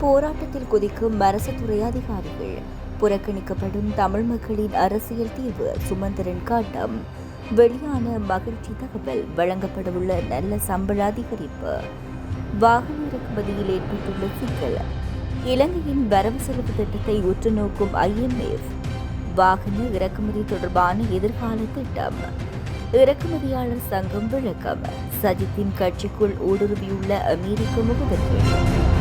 போராட்டத்தில் குதிக்கும் அரசுத்துறை அதிகாரிகள் புறக்கணிக்கப்படும் தமிழ் மக்களின் அரசியல் தீர்வு சுமந்திரன் காட்டம். வெளியான மகிழ்ச்சி தகவல் வழங்கப்படவுள்ள நல்ல சம்பள அதிகரிப்பு. வாகன இறக்குமதியில் ஏற்பட்டுள்ள சிக்கல். இலங்கையின் வரவு செலவு திட்டத்தை உற்று நோக்கும் ஐஎம்எஃப். வாகன இறக்குமதி தொடர்பான எதிர்கால திட்டம். இறக்குமதியாளர் சங்கம் விளக்கம். சஜித்தின் கட்சிக்குள் ஊடுருவியுள்ள அமெரிக்க முகவர்கள்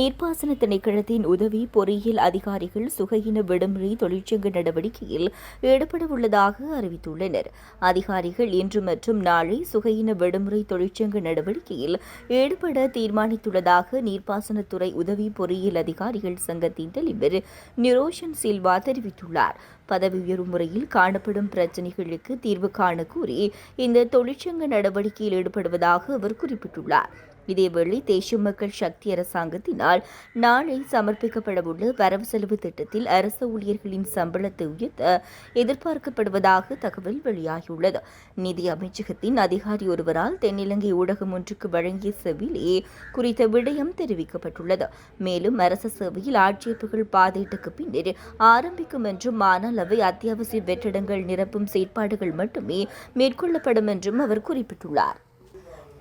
நீர்ப்பாசன திணைக்களத்தின் உதவி பொறியியல் அதிகாரிகள் சுகையின விடுமுறை தொழிற்சங்க நடவடிக்கையில் ஈடுபட உள்ளதாக அறிவித்துள்ளனர். அதிகாரிகள் இன்று மற்றும் நாளை சுகையின விடுமுறை தொழிற்சங்க நடவடிக்கையில் ஈடுபட தீர்மானித்துள்ளதாக நீர்ப்பாசனத்துறை உதவி பொறியியல் அதிகாரிகள் சங்கத்தின் தலைவர் நிரோஷன் சில்வா தெரிவித்துள்ளார். பதவி உயர்வு முறையில் காணப்படும் பிரச்சினைகளுக்கு தீர்வு காண கூறி இந்த தொழிற்சங்க நடவடிக்கையில் ஈடுபடுவதாக அவர் குறிப்பிட்டுள்ளார். இதேவேளை தேசிய மக்கள் சக்தி அரசாங்கத்தினால் நாளை சமர்ப்பிக்கப்படவுள்ள வரவு செலவு திட்டத்தில் அரசு ஊழியர்களின் சம்பளத்தை உயர்த்த எதிர்பார்க்கப்படுவதாக தகவல் வெளியாகியுள்ளது. நிதி அமைச்சகத்தின் அதிகாரி ஒருவரால் தென்னிலங்கை ஊடகம் ஒன்றுக்கு வழங்கிய செவிலே குறித்த விடயம் தெரிவிக்கப்பட்டுள்ளது. மேலும் அரசு சேவையில் ஆட்சேப்புகள் பாதையிட்டுக்கு பின்னர் ஆரம்பிக்கும் என்றும் ஆனால் அவை அத்தியாவசிய வெற்றிடங்கள் நிரப்பும் செயற்பாடுகள் மட்டுமே மேற்கொள்ளப்படும் என்றும் அவர் குறிப்பிட்டுள்ளார்.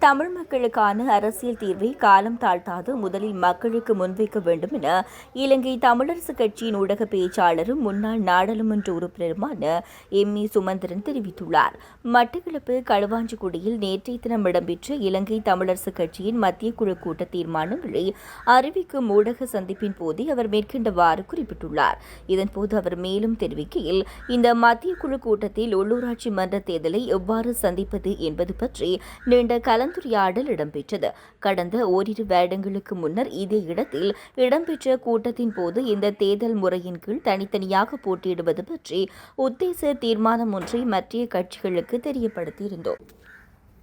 தமிழ் மக்களுக்கான அரசியல் தீர்வை காலம் தாழ்த்தாது முதலில் மக்களுக்கு முன்வைக்க வேண்டும் என இலங்கை தமிழரசு கட்சியின் ஊடக பேச்சாளரும் முன்னாள் நாடாளுமன்ற உறுப்பினருமான எம் ஏ சுமந்திரன் தெரிவித்துள்ளார். மட்டக்களப்பு களுவாஞ்சிக்குடியில் நேற்றைய தினம் இடம்பெற்ற இலங்கை தமிழரசு கட்சியின் மத்திய குழு கூட்ட தீர்மானங்களை அறிவிக்கும் ஊடக சந்திப்பின் போதே அவர் மேற்கண்டவாறு குறிப்பிட்டுள்ளார். இதன்போது அவர் மேலும் தெரிவிக்கையில் இந்த மத்திய குழு கூட்டத்தில் உள்ளூராட்சி மன்ற தேர்தலை எவ்வாறு சந்திப்பது என்பது பற்றி நீண்ட கலந்து கலந்துரையாடல் இடம்பெற்றது. கடந்த ஓரிரு வருடங்களுக்கு முன்னர் இதே இடத்தில் இடம்பெற்ற கூட்டத்தின் போது இந்த தேர்தல் முறையின் கீழ் தனித்தனியாக போட்டியிடுவது பற்றி உத்தேச தீர்மானம் ஒன்றை மத்திய கட்சிகளுக்கு தெரியப்படுத்தியிருந்தோம்.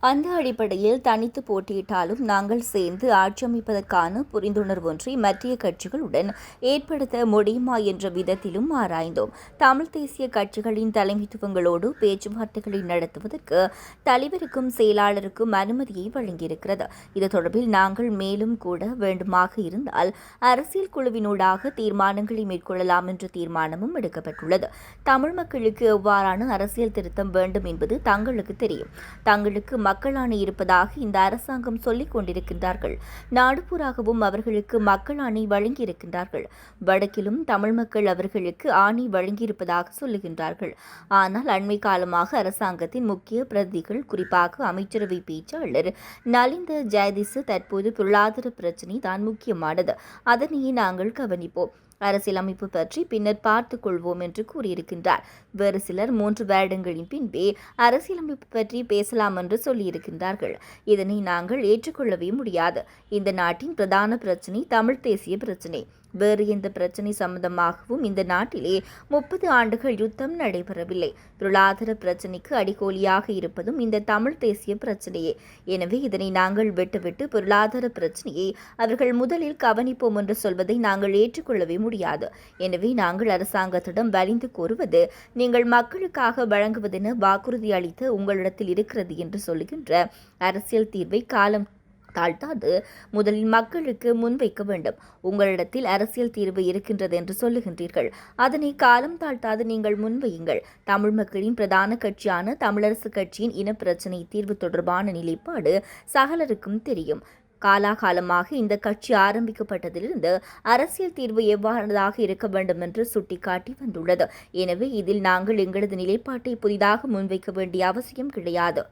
அந்த அடிப்படையில் தனித்து போட்டியிட்டாலும் நாங்கள் சேர்ந்து ஆட்சி அமைப்பதற்கான புரிந்துணர்வு ஒன்றை மத்திய கட்சிகளுடன் ஏற்படுத்த முடியுமா என்ற விதத்திலும் ஆராய்ந்தோம். தமிழ் தேசிய கட்சிகளின் தலைமைத்துவங்களோடு பேச்சுவார்த்தைகளை நடத்துவதற்கு தலைவருக்கும் செயலாளருக்கும் அனுமதியை வழங்கியிருக்கிறது. இது தொடர்பில் நாங்கள் மேலும் கூட வேண்டுமாக இருந்தால் அரசியல் குழுவினூடாக தீர்மானங்களை மேற்கொள்ளலாம் என்ற தீர்மானமும் எடுக்கப்பட்டுள்ளது. தமிழ் மக்களுக்கு எவ்வாறான அரசியல் திருத்தம் வேண்டும் என்பது தங்களுக்கு தெரியும். தங்களுக்கு மக்கள் ஆணை இருப்பதாக இந்த அரசாங்கம் சொல்லிக் கொண்டிருக்கின்றார்கள். நாடுபூராகவும் அவர்களுக்கு மக்கள் ஆணை வழங்கியிருக்கின்றார்கள். வடக்கிலும் தமிழ் மக்கள் அவர்களுக்கு ஆணை வழங்கியிருப்பதாக சொல்லுகின்றார்கள். ஆனால் அண்மை காலமாக அரசாங்கத்தின் முக்கிய பிரதிகள் குறிப்பாக அமைச்சரவை பேச்சாளர் நலிந்த ஜெயதிசு தற்போது பொருளாதார பிரச்சினை தான் முக்கியமானது. அதனையே நாங்கள் கவனிப்போம். அரசியலமைப்பு பற்றி பின்னர் பார்த்துக் கொள்வோம் என்று கூறியிருக்கின்றார். வேறு சிலர் மூன்று வருடங்களின் பின்பே அரசியலமைப்பு பற்றி பேசலாம் என்று சொல்லியிருக்கின்றார்கள். இதனை நாங்கள் ஏற்றுக்கொள்ளவே முடியாது. இந்த நாட்டின் பிரதான பிரச்சினை தமிழ் தேசிய பிரச்சினை. வேறு எந்த பிரச்சினை சம்பந்தமாகவும் இந்த நாட்டிலே முப்பது ஆண்டுகள் யுத்தம் நடைபெறவில்லை. பொருளாதார பிரச்சினைக்கு அடிகோலியாக இருப்பதும் இந்த தமிழ் தேசிய பிரச்சனையே. எனவே இதனை நாங்கள் விட்டுவிட்டு பொருளாதார பிரச்சனையை அவர்கள் முதலில் கவனிப்போம் என்று சொல்வதை நாங்கள் ஏற்றுக்கொள்ளவே முடியாது. எனவே நாங்கள் அரசாங்கத்திடம் வலிந்து கூறுவது நீங்கள் மக்களுக்காக வழங்குவதென வாக்குறுதி அளித்து உங்களிடத்தில் இருக்கிறது என்று சொல்லுகின்ற அரசியல் தீர்வை காலம் தாழ்த்தாது. முதலில் மக்களுக்கு முன்வைக்க வேண்டும். உங்களிடத்தில் அரசியல் தீர்வு இருக்கின்றது என்று சொல்லுகின்றீர்கள். அதனை காலம் தாழ்த்தாது நீங்கள் முன்வையுங்கள் தமிழ் மக்களின் பிரதான கட்சியான தமிழரசு கட்சியின் இனப்பிரச்சினை தீர்வு தொடர்பான நிலைப்பாடு சகலருக்கும் தெரியும். காலாகாலமாக இந்த கட்சி ஆரம்பிக்கப்பட்டதிலிருந்து அரசியல் தீர்வு எவ்வாறதாக இருக்க வேண்டும் என்று சுட்டிக்காட்டி வந்துள்ளது. எனவே இதில் நாங்கள் எங்களது நிலைப்பாட்டை புதிதாக முன்வைக்க வேண்டிய அவசியம் கிடையாது.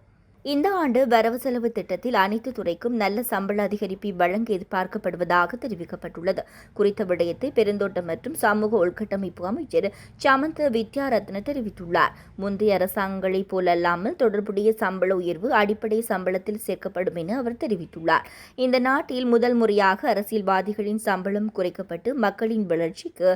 இந்த ஆண்டு வரவு செலவு திட்டத்தில் அனைத்து துறைக்கும் நல்ல சம்பள அதிகரிப்பை வழங்க எதிர்பார்க்கப்படுவதாக தெரிவிக்கப்பட்டுள்ளது. குறித்த விடயத்தை பெருந்தோட்டம் மற்றும் சமூக உள்கட்டமைப்பு அமைச்சர் சமந்த வித்யாரத்ன தெரிவித்துள்ளார். முந்தைய அரசாங்கங்களைப் போலல்லாமல் தொடர்புடைய சம்பள உயர்வு அடிப்படை சம்பளத்தில் சேர்க்கப்படும் என அவர் தெரிவித்துள்ளார். இந்த நாட்டில் முதல் முறையாக அரசியல்வாதிகளின் சம்பளம் குறைக்கப்பட்டு மக்களின் வளர்ச்சிக்கு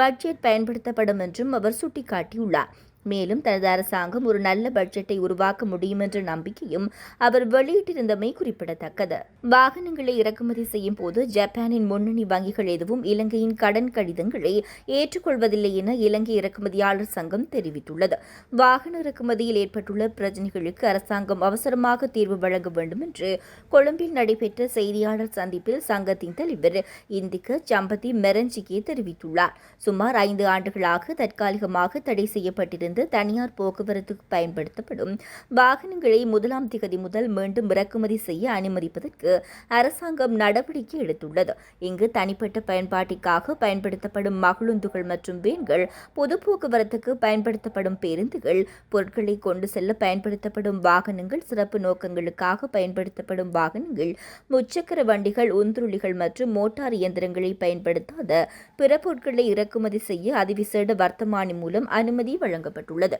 பட்ஜெட் பயன்படுத்தப்படும் என்றும் அவர் சுட்டிக்காட்டியுள்ளார். மேலும் தனது அரசாங்கம் ஒரு நல்ல பட்ஜெட்டை உருவாக்க முடியும் என்ற நம்பிக்கையும் அவர் வெளியிட்டிருந்தமை குறிப்பிடத்தக்கது. வாகனங்களை இறக்குமதி செய்யும் போது ஜப்பானின் முன்னணி வங்கிகள் எதுவும் இலங்கையின் கடன் கடிதங்களை ஏற்றுக்கொள்வதில்லை என இலங்கை இறக்குமதியாளர் சங்கம் தெரிவித்துள்ளது. வாகன இறக்குமதியில் ஏற்பட்டுள்ள பிரச்சினைகளுக்கு அரசாங்கம் அவசரமாக தீர்வு வழங்க வேண்டும் என்று கொழும்பில் நடைபெற்ற செய்தியாளர் சந்திப்பில் சங்கத்தின் தலைவர் இந்திக்க சம்பதி மெரஞ்சிகே தெரிவித்துள்ளார். சுமார் ஐந்து ஆண்டுகளாக தற்காலிகமாக தடை செய்யப்பட்டிருந்த இருந்து தனியார் போக்குவரத்துக்கு பயன்படுத்தப்படும் வாகனங்களை முதலாம் திகதி முதல் மீண்டும் இறக்குமதி செய்ய அனுமதிப்பதற்கு அரசாங்கம் நடவடிக்கை எடுத்துள்ளது. இங்கு தனிப்பட்ட பயன்பாட்டிற்காக பயன்படுத்தப்படும் மகளுந்துகள் மற்றும் வேன்கள் பொது போக்குவரத்துக்கு பயன்படுத்தப்படும் பேருந்துகள் பொருட்களை கொண்டு செல்ல பயன்படுத்தப்படும் வாகனங்கள் சிறப்பு நோக்கங்களுக்காக பயன்படுத்தப்படும் வாகனங்கள் முச்சக்கர வண்டிகள் உந்துருளிகள் மற்றும் மோட்டார் இயந்திரங்களை பயன்படுத்தாத பிற பொருட்களை இறக்குமதி செய்ய அதிவிசேட வர்த்தமானி மூலம் அனுமதி வழங்கப்படும் செய்யப்பட்டுள்ளது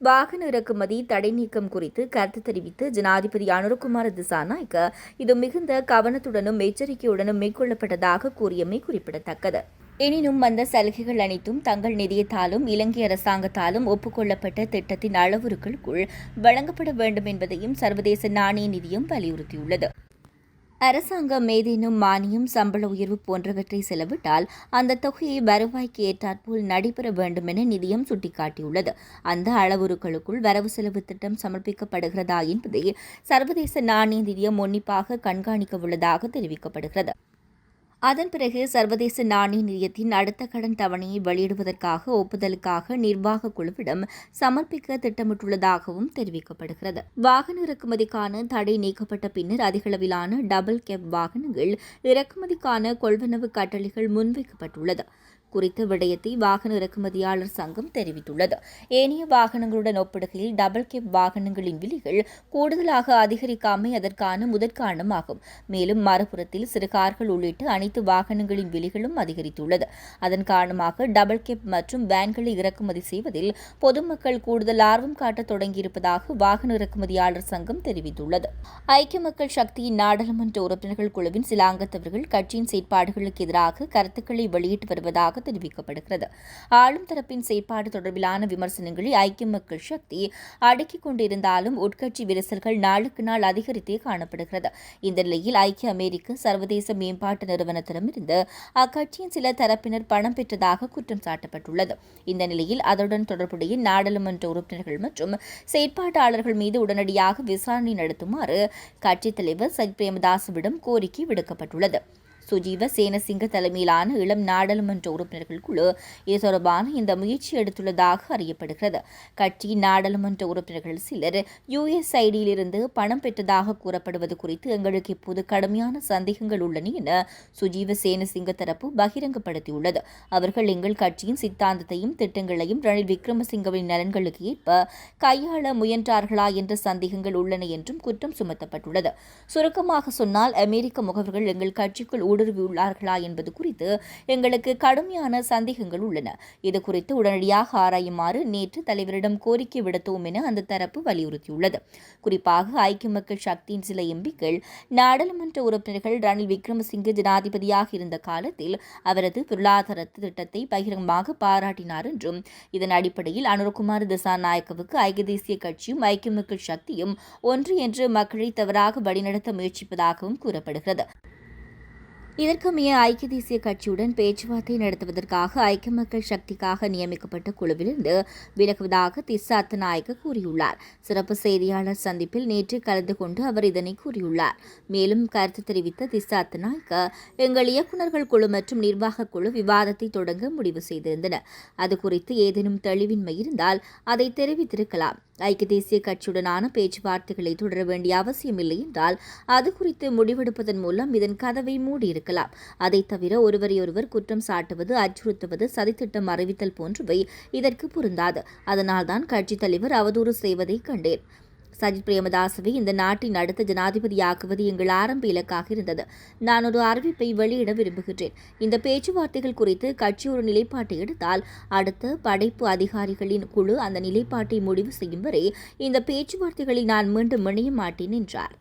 வாகன இறக்குமதி தடை நீக்கம் குறித்து கருத்து தெரிவித்து ஜனாதிபதி அனுரகுமார் திசாநாயக்க இது மிகுந்த கவனத்துடனும் எச்சரிக்கையுடனும் மேற்கொள்ளப்பட்டதாக கூறியமை குறிப்பிடத்தக்கது. எனினும் அந்த சலுகைகள் அனைத்தும் தங்கள் நிதியத்தாலும் இலங்கை அரசாங்கத்தாலும் ஒப்புக்கொள்ளப்பட்ட திட்டத்தின் அளவுருக்களுக்குள் வழங்கப்பட வேண்டும் என்பதையும் சர்வதேச நாணய நிதியம் வலியுறுத்தியுள்ளது. அரசாங்கம் ஏதேனும் மானியம் சம்பள உயர்வு போன்றவற்றை செலவிட்டால் அந்த தொகையை வருவாய்க்கு ஏற்றாற்போல் நடைபெற வேண்டும் என நிதியம் சுட்டிக்காட்டியுள்ளது. அந்த அளவுருக்களுக்குள் வரவு செலவு திட்டம் சமர்ப்பிக்கப்படுகிறதா என்பதை சர்வதேச நாணய நிதியம் உன்னிப்பாக கண்காணிக்க உள்ளதாக தெரிவிக்கப்படுகிறது. அதன் பிறகு சர்வதேச நாணய நிதியத்தின் அடுத்த கடன் தவணையை வெளியிடுவதற்காக ஒப்புதலுக்காக நிர்வாக குழுவிடம் சமர்ப்பிக்க திட்டமிட்டுள்ளதாகவும் தெரிவிக்கப்படுகிறது. வாகன இறக்குமதிக்கான தடை நீக்கப்பட்ட பின்னர் அதிகளவிலான டபுள் கேப் வாகனங்கள் இறக்குமதிக்கான கொள்வனவு கட்டளைகள் முன்வைக்கப்பட்டுள்ளது. குறித்த விடயத்தை வாகன இறக்குமதியாளர் சங்கம் தெரிவித்துள்ளது. ஏனைய வாகனங்களுடன் ஒப்பிடுகையில் டபுள் கேப் வாகனங்களின் விலைகள் கூடுதலாக அதிகரிக்காமை அதற்கான முதற்காரணமாகும். மேலும் மறுபுறத்தில் சிறு கார்கள் உள்ளிட்ட அனைத்து வாகனங்களின் விலைகளும் அதிகரித்துள்ளது. அதன் காரணமாக டபுள் கேப் மற்றும் வேன்களை இறக்குமதி செய்வதில் பொதுமக்கள் கூடுதல் ஆர்வம் காட்ட தொடங்கியிருப்பதாக வாகன இறக்குமதியாளர் சங்கம் தெரிவித்துள்ளது. ஐக்கிய மக்கள் சக்தியின் நாடாளுமன்ற உறுப்பினர்கள் குழுவின் சில அங்கத்தவர்கள் கட்சியின் செயற்பாடுகளுக்கு எதிராக கருத்துக்களை வெளியிட்டு வருவதாக தெரிவிக்கப்படுகிறது. ஆளும் தரப்பின் செயற்பாடு தொடர்பிலான விமர்சனங்களை ஐக்கிய மக்கள் சக்தி அடக்கிக் கொண்டிருந்தாலும் உட்கட்சி விரிசல்கள் நாளுக்கு நாள் அதிகரித்தே காணப்படுகிறது. இந்த நிலையில் ஐக்கிய அமெரிக்க சர்வதேச மேம்பாட்டு நிறுவனத்திடமிருந்து அக்கட்சியின் சில தரப்பினர் பணம் பெற்றதாக குற்றம் சாட்டப்பட்டுள்ளது. இந்த நிலையில் அதனுடன் தொடர்புடைய நாடாளுமன்ற உறுப்பினர்கள் மற்றும் செயற்பாட்டாளர்கள் மீது உடனடியாக விசாரணை நடத்துமாறு கட்சித் தலைவர் சஜ் பிரேமதாசுவிடம் கோரிக்கை விடுக்கப்பட்டுள்ளது. சுஜீவ சேனசிங்க தலைமையிலான இளம் நாடாளுமன்ற உறுப்பினர்கள் குழு இது தொடர்பான இந்த முயற்சி எடுத்துள்ளதாக அறியப்படுகிறது. கட்சியின் நாடாளுமன்ற உறுப்பினர்கள் சிலர் யுஎஸ்ஐடியிலிருந்து பணம் பெற்றதாக கூறப்படுவது குறித்து எங்களுக்கு இப்போது கடுமையான சந்தேகங்கள் உள்ளன என சுஜீவ சேனசிங்க தரப்பு பகிரங்கப்படுத்தியுள்ளது. அவர்கள் எங்கள் கட்சியின் சித்தாந்தத்தையும் திட்டங்களையும் ரணில் விக்ரமசிங்கவின் நலன்களுக்கு ஏற்ப கையாள முயன்றார்களா என்ற சந்தேகங்கள் உள்ளன என்றும் குற்றம் சுமத்தப்பட்டுள்ளது. சுருக்கமாக சொன்னால் அமெரிக்க முகவர்கள் எங்கள் கட்சிக்குள் ஊடுருவியுள்ளார்களா என்பது குறித்து எங்களுக்கு கடுமையான சந்தேகங்கள் உள்ளன. இது குறித்து உடனடியாக ஆராயுமாறு நேற்று தலைவரிடம் கோரிக்கை விடுத்தோம் என அந்த தரப்பு வலியுறுத்தியுள்ளது. குறிப்பாக ஐக்கிய மக்கள் சக்தியின் சில எம்பிக்கள் நாடாளுமன்ற உறுப்பினர்கள் ரணில் விக்ரமசிங்கே ஜனாதிபதியாக இருந்த காலத்தில் அவரது பொருளாதார திட்டத்தை பகிரங்கமாக பாராட்டினார் என்றும் இதன் அடிப்படையில் அனுரகுமார் திசாநாயக்கவுக்கு ஐக்கிய தேசிய கட்சியும் ஐக்கிய மக்கள் சக்தியும் ஒன்று என்று மக்களை தவறாக வழிநடத்த முயற்சிப்பதாகவும் கூறப்படுகிறது. இதற்குமைய ஐக்கிய தேசிய கட்சியுடன் பேச்சுவார்த்தை நடத்துவதற்காக ஐக்கிய மக்கள் சக்திக்காக நியமிக்கப்பட்ட குழுவிலிருந்து விலகுவதாக திசாத்து அத்தநாயக்க கூறியுள்ளார். சிறப்பு செய்தியாளர் சந்திப்பில் நேற்று கலந்து கொண்டு அவர் இதனை கூறியுள்ளார். மேலும் கருத்து தெரிவித்த திசாத்து அத்தநாயக்க எங்கள் இயக்குநர்கள் குழு மற்றும் நிர்வாக குழு விவாதத்தை தொடங்க முடிவு செய்திருந்தனர். அது குறித்து ஏதேனும் தெளிவின்மை இருந்தால் அதை தெரிவித்திருக்கலாம். ஐக்கிய தேசிய கட்சியுடனான பேச்சுவார்த்தைகளை தொடர வேண்டிய அவசியமில்லை என்றால் அது குறித்து முடிவெடுப்பதன் மூலம் இதன் கதவை மூடியிருக்கலாம். அதை தவிர ஒருவரையொருவர் குற்றம் சாட்டுவது அச்சுறுத்துவது சதித்திட்டம் அறிவித்தல் போன்றவை இதற்கு பொருந்தாது. அதனால்தான் கட்சித் தலைவர் அவதூறு செய்வதை கண்டேன். சஜித் பிரேமதாசவை இந்த நாட்டின் அடுத்த ஜனாதிபதியாக்குவது எங்கள் ஆரம்ப இலக்காக இருந்தது. நான் ஒரு அறிவிப்பை வெளியிட விரும்புகின்றேன். இந்த பேச்சுவார்த்தைகள் குறித்து கட்சி ஒரு நிலைப்பாட்டை எடுத்தால் அடுத்த படைப்பு அதிகாரிகளின் குழு அந்த நிலைப்பாட்டை முடிவு செய்யும் வரை இந்த பேச்சுவார்த்தைகளை நான் மீண்டும் இணைய மாட்டேன் என்றார்.